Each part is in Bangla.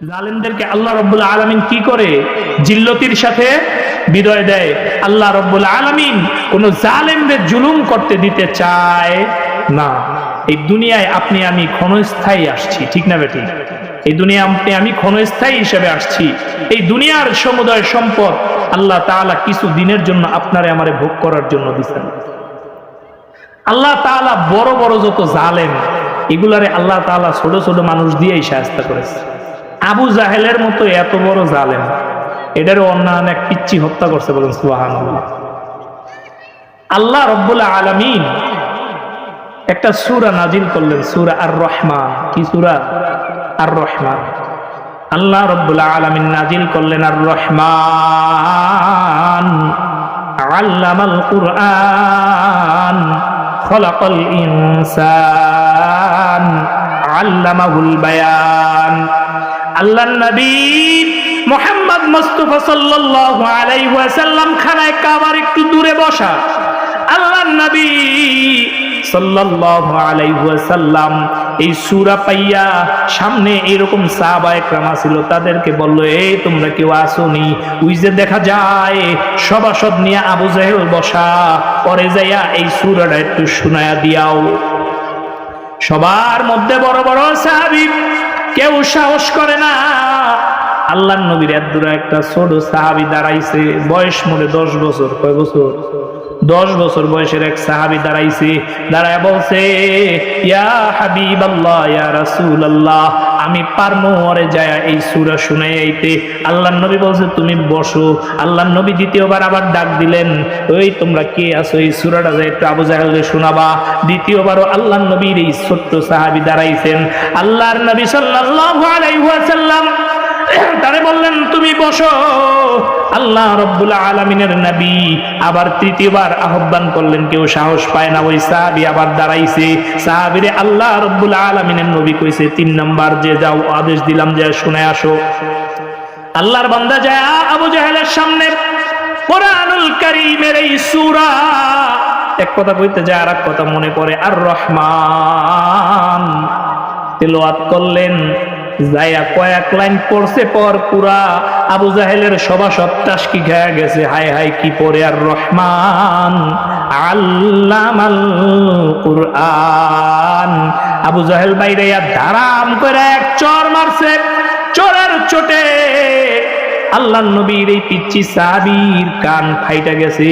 জালেমদেরকে আল্লাহ রব্বুল আলমিন কি করে? জিল্লতির সাথে বিদয় দেয়। আল্লাহ রব্বুল আলমিন কোন জালেমদের জুলুম করতে দিতে চায় না। এই দুনিয়ায় আপনি, আমি ক্ষণস্থায়ী আসছি, ঠিক না বেটি? এই দুনিয়া আপনি, আমি ক্ষণস্থায়ী হিসেবে আসছি। এই দুনিয়ার সমুদয় সম্পদ আল্লাহ তাআলা কিছু দিনের জন্য আপনারে আমারে ভোগ করার জন্য দিচ্ছেন আল্লাহ তাআলা বড় বড় যত জালেম, এগুলারে আল্লাহ তাআলা ছোট ছোট মানুষ দিয়েই সাহায্য করেছে। আবু জাহেলের মতো এত বড় জালেম। এটারও অন্যান্য এক পিচ্ছি হত্যা করছে বলেন সুবাহান আল্লাহ রব্বুল আলমিন একটা সুরা নাজিল করলেন, সুরা আর রহমান কি সুরা? আর রহমান আল্লাহ রব্বুল আলমিন নাজিল করলেন আর রহমান আল্লামাল কুরআন, খলাকল ইনসান। আল্লামাহুল বায়ান। আল্লাহ নবী মোহাম্মদ মুস্তাফা সাল্লাল্লাহু আলাইহি ওয়াসাল্লাম খানায় কাবার একটু দূরে বসা। আল্লাহ নবী সাল্লাল্লাহু আলাইহি ওয়াসাল্লাম এই সূরা পাইয়া সামনে এরকম সাহাবা একরাম ছিল তাদেরকে বলল এই তোমরা কেউ আসোনি? ওই যে দেখা যায়, সভাসদ নিয়ে আবু জাহেল বসা। পরে যাইয়া এই সূরাটা একটু শোনায়া দিয়াও। সবার মধ্যে বড় বড় সাহাবী কেউ সাহস করে না। আল্লাহ নবীর এদুরা একটা ছোট সাহাবি দাঁড়াইছে, বয়স মনে দশ বছর। কয় বছর? দশ বছর বয়সের এক সাহাবি দাঁড়াইছে, দাঁড়ায় বলছে, ইয়া হাবিব আল্লাহ ইয়া রাসূল আল্লাহ আমি পারমো ওরে যায় এই সুরা শুনাই আইতে। আল্লাহ নবী বলছে, তুমি বসো। আল্লাহ নবী দ্বিতীয়বার আবার ডাক দিলেন, ওই তোমরা কে আছো এই সুরাটা যে একটু আবু জাহেলকে শোনাবা? দ্বিতীয়বারও আল্লাহ নবীর এই ছোট্ট সাহাবি দাঁড়াইছেন। আল্লাহর নবী ওয়াসাল্লাম তারে বললেন, তুমি বসো। আল্লাহ রব্বুল আলমিনের নবী আবার তৃতীয়বার আহ্বান করলেন, কেউ সাহস পায় না, ওই সাহাবি আবার দাঁড়াইছে। সাহাবিরে আল্লাহ রব্বুল আলমিনের নবী কইছে, তিন নম্বর যে যাও, আদেশ দিলাম যে শুনে আসো। আল্লাহর বান্দা যায় আবু জাহেলের সামনে কোরআনুল কারীমের এই সূরা। এক কথা কইতে যায় আর এক কথা মনে পড়ে, আর রহমান। তেলাওয়াত করলেন যাইয়া কয়েক লাইন পড়ছে, পর পুরা আবু জাহেলের সভাসদ কি খেয়ে গেছে। হাই হাই কি পরে আর রহমান? আল্লামাল কুরআন। আবু জাহেল বাইরে আর ধারাম করে এক চর মারছে, চোরের চোটে। আল্লাহ নবীর এই পিচ্ছি সাহাবীর কান ফাইটা গেছে,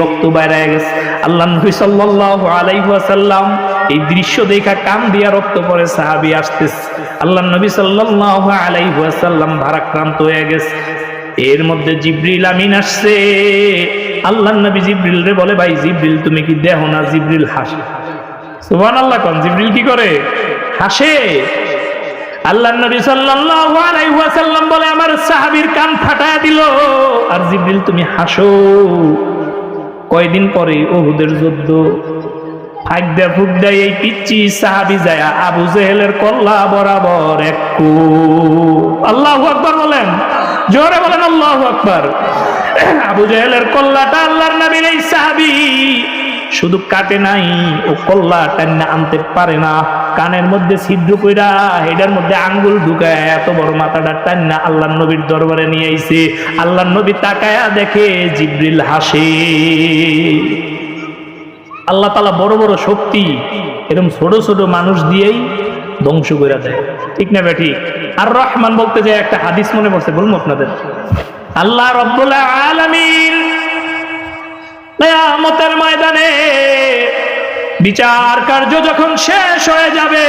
রক্ত বাইরে গেছে। আল্লাহ নবী সাল্লাল্লাহু আলাইহি ওয়াসাল্লাম এই দৃশ্য দেখা কান দিয়া রক্ত পরে সাহাবী আসতেছে। আল্লাহ নবী সাল্লাল্লাহু আলাইহি ওয়াসাল্লাম ভারাক্রান্ত হয়ে গেছে। এর মধ্যে জিব্রিল আমিন আসছে। আল্লাহ নবী জিব্রিল রে বলে, ভাই, জিব্রিল, তুমি কি দেহ না জিব্রিল হাসে? সুবহানাল্লাহ কোন, জিব্রিল কি করে? হাসে। আল্লাহ নবী ওয়াসাল্লাম বলে, আমার সাহাবীর কান ফাটায়া দিল। আর জিবরিল, তুমি হাসো। কয়দিন পরে ওহুদের যুদ্ধ ফুক দেয় এই পিচ্ছি সাহাবি যায় আবু জেহেলের কল্লা বরাবর এক আল্লাহু আকবার বলেন। জোরে বলেন আল্লাহু আকবার। আবু জেহেলের কল্লাটা আল্লাহর নবীর এই সাহাবি। শুধু কাটে নাই, ও কল্লা টান্না আনতে পারে না। কানের মধ্যে ছিদ্র কইরা এটার মধ্যে আঙ্গুল ঢুকায় এত বড় মাথাটা টান্না আল্লাহ নবীর দরবারে নিয়ে আইছে। আল্লাহ নবী তাকায়া দেখে জিব্রিল হাসে। আল্লাহ তালা বড় বড় শক্তি এরকম ছোট ছোট মানুষ দিয়েই ধ্বংস করে দেয়। ঠিক না বেঠি? আর রহমান বলতে যে একটা হাদিস মনে পড়ছে বলুন আপনাদের। আল্লাহ রব্বুল আলামিন কেয়ামতের ময়দানে বিচার কার্য যখন শেষ হয়ে যাবে,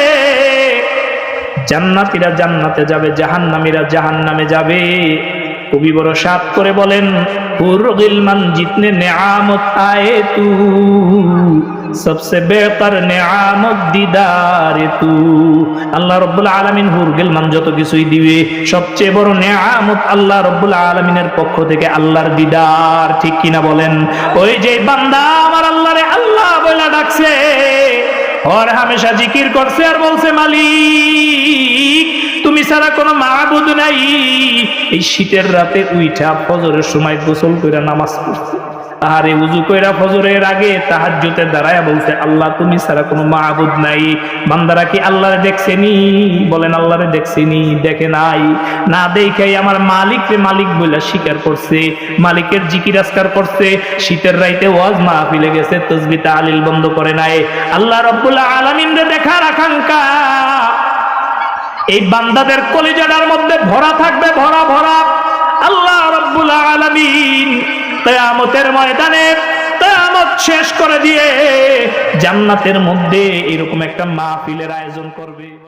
জান্নাতীরা জান্নাতে যাবে, জাহান্নামীরা জাহান্নামে যাবে। কবি বড় সাত করে বলেন মান জিতনে নেয়ামত আয়ে তু সবসে বেহতর নেয়ামত দিদারে তু আল্লাহ রব্বুল আলমিন হুরগিলমান যত কিছুই দিবে, সবচেয়ে বড় নেয়ামত আল্লাহ রব্বুল আলমিনের পক্ষ থেকে আল্লাহর দিদার, ঠিক কিনা বলেন? ওই যে বান্দা আমার আল্লাহরে আল্লাহ বলে ডাকছে ওর হামেশা জিকির করছে আর বলছে, মালিক ছাড়া কোনো মাহবুদ নাই। এই শীতের রাতে উইঠা ফজরের সময় গোসল করে নামাজ পড়ছে। আরে উজু কইরা ফজরের আগে তাহাজ্জুতে দাঁড়ায় বলছে, আল্লাহ, তুমি ছাড়া কোনো মাহবুদ নাই। বান্দারা কি আল্লাহরে দেখছেনি? বলেন, আল্লাহরে দেখছেনি, দেখে নাই। না দেখাই আমার মালিককে মালিক বলে স্বীকার করছে, মালিকের জিকির আজকার করছে। শীতের রাইতে ওয়াজ মাহফিলে গেছে তসবি তালিল বন্ধ করে নাই। আল্লাহ রব্বুল আলামিন দেখার আকাঙ্ক্ষা। এই বান্দাদের কলিজাটার মধ্যে ভরা থাকবে, ভরা ভরা। আল্লাহ রব্বুল আলামিন কিয়ামতের ময়দানে কিয়ামত শেষ করে দিয়ে জান্নাতের মধ্যে এরকম একটা মাহফিলের আয়োজন করবে।